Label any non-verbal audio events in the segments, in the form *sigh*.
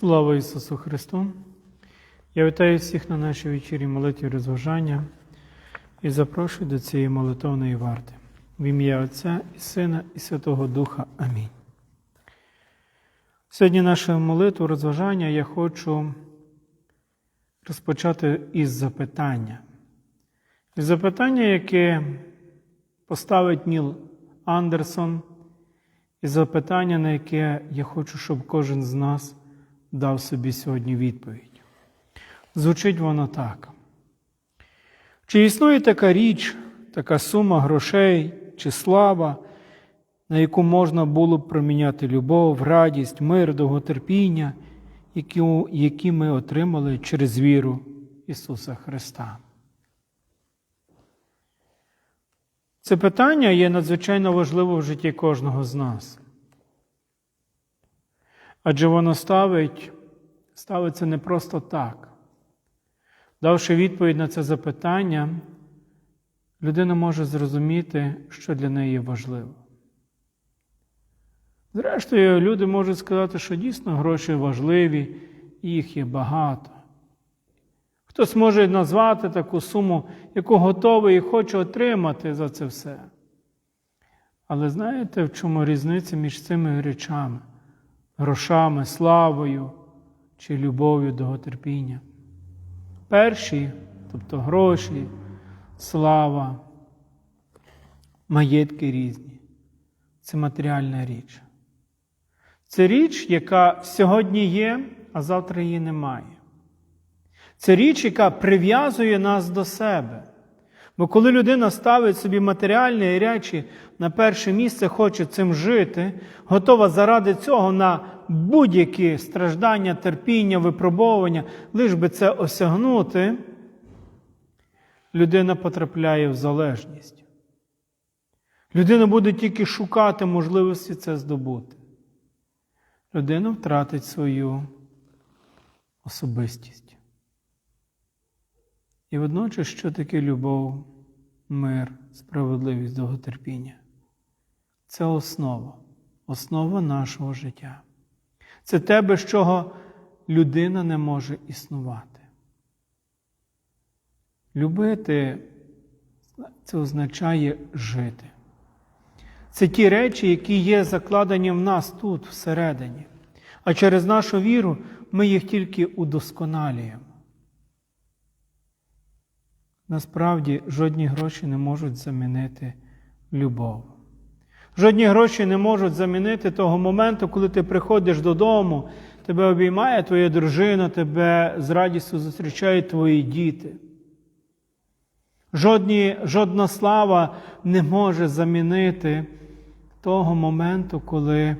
Слава Ісусу Христу! Я вітаю всіх на нашій вечірі молитві розважання і запрошую до цієї молитовної варти. В ім'я Отця і Сина, і Святого Духа. Амінь. Сьогодні нашу молитву розважання я хочу розпочати із запитання. Із запитання, яке поставить Ніл Андерсон, і запитання, на яке я хочу, щоб кожен з нас дав собі сьогодні відповідь. Звучить воно так. Чи існує така річ, така сума грошей чи слава, на яку можна було б проміняти любов, радість, мир, довготерпіння, які, які ми отримали через віру Ісуса Христа? Це питання є надзвичайно важливо в житті кожного з нас. Адже воно ставить, ставиться не просто так. Давши відповідь на це запитання, людина може зрозуміти, що для неї важливо. Зрештою, люди можуть сказати, що дійсно гроші важливі, їх є багато. Хтось може назвати таку суму, яку готовий і хоче отримати за це все. Але знаєте, в чому різниця між цими речами? Грошами, славою чи любов'ю довготерпіння? Перші, тобто гроші, слава, маєтки різні. Це матеріальна річ. Це річ, яка сьогодні є, а завтра її немає. Це річ, яка прив'язує нас до себе. Бо коли людина ставить собі матеріальні речі на перше місце, хоче цим жити, готова заради цього на будь-які страждання, терпіння, випробовування, лиш би це осягнути, людина потрапляє в залежність. Людина буде тільки шукати можливості це здобути. Людина втратить свою особистість. І водночас, що таке любов, мир, справедливість, довготерпіння? Це основа, основа нашого життя. Це те, без чого людина не може існувати. Любити це означає жити. Це ті речі, які є закладені в нас тут, всередині. А через нашу віру ми їх тільки удосконалюємо. Насправді жодні гроші не можуть замінити любов. Жодні гроші не можуть замінити того моменту, коли ти приходиш додому, тебе обіймає твоя дружина, тебе з радістю зустрічають твої діти. Жодні, Жодна слава не може замінити того моменту, коли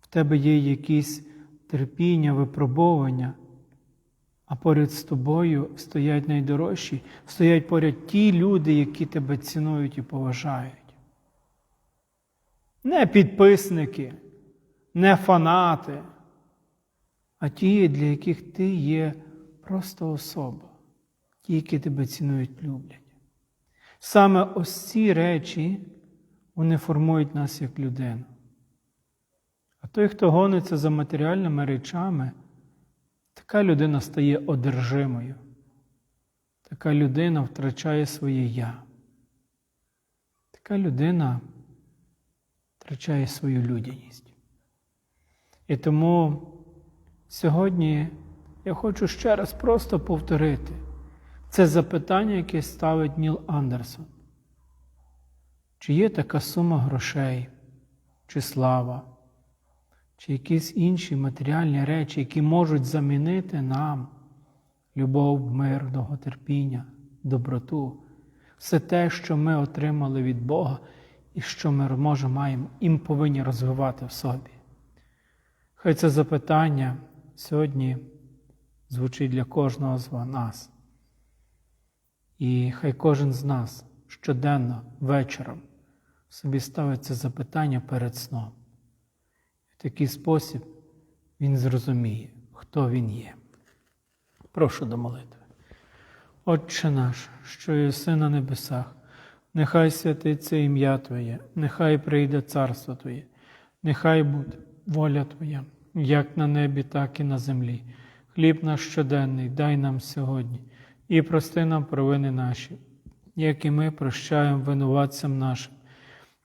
в тебе є якісь терпіння, випробовування, а поряд з тобою стоять найдорожчі, стоять поряд ті люди, які тебе цінують і поважають. Не підписники, не фанати, а ті, для яких ти є просто особа, ті, які тебе цінують, люблять. Саме ось ці речі вони формують нас як людину. А той, хто гониться за матеріальними речами, така людина стає одержимою. Така людина втрачає своє я. Така людина втрачає свою людяність. І тому сьогодні я хочу ще раз просто повторити це запитання, яке ставить Ніл Андерсон. Чи є така сума грошей, чи слава, чи якісь інші матеріальні речі, які можуть замінити нам любов, мир, довготерпіння, доброту, все те, що ми отримали від Бога і що ми може, маємо і повинні розвивати в собі. Хай це запитання сьогодні звучить для кожного з нас. І хай кожен з нас щоденно, вечором собі ставить це запитання перед сном. Такий спосіб він зрозуміє, хто він є. Прошу до молитви. Отче наш, що єси на небесах, нехай святиться ім'я Твоє, нехай прийде царство Твоє, нехай буде воля Твоя, як на небі, так і на землі. Хліб наш щоденний дай нам сьогодні, і прости нам провини наші, як і ми прощаємо винуватцям нашим.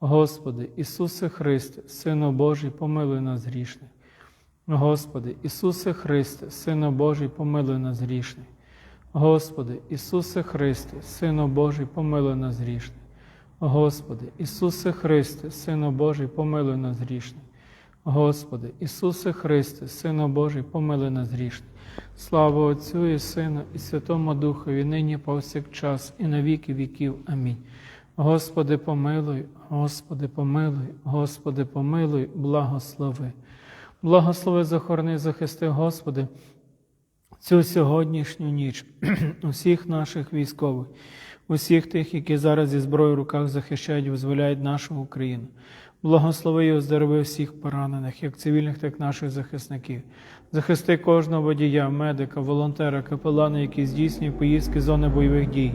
Господи, Ісусе Христе, Сину Божий, помилуй нас грішних. Господи, Ісусе Христе, Сину Божий, помилуй нас грішних. Господи, Ісусе Христе, Сину Божий, помилуй нас грішних. Господи, Ісусе Христе, Сину Божий, помилуй нас грішних. Господи, Ісусе Христе, Сину Божий, помилуй нас грішних. Слава Отцю і Сину, і Святому Духові, нині повсякчас, і на віки віків. Амінь. Господи, помилуй, Господи, помилуй, Господи, помилуй, благослови. Благослови, захорони, захисти, Господи, цю сьогоднішню ніч *clears throat* усіх наших військових, усіх тих, які зараз зі зброєю в руках захищають, визволяють нашу Україну. Благослови і оздорови всіх поранених, як цивільних, так і наших захисників. Захисти кожного водія, медика, волонтера, капелана, які здійснюють поїздки зони бойових дій,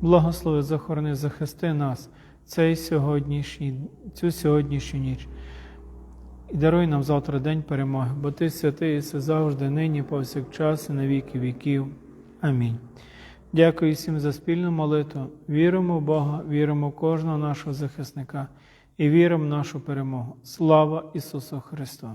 благослови, захорони, захисти нас цей сьогоднішній, цю сьогоднішню ніч. І даруй нам завтра день перемоги, бо Ти святий Іси завжди, нині, повсякчас, і на віки віків. Амінь. Дякую всім за спільну молитву. Віримо в Бога, віримо в кожного нашого захисника і віримо в нашу перемогу. Слава Ісусу Христу!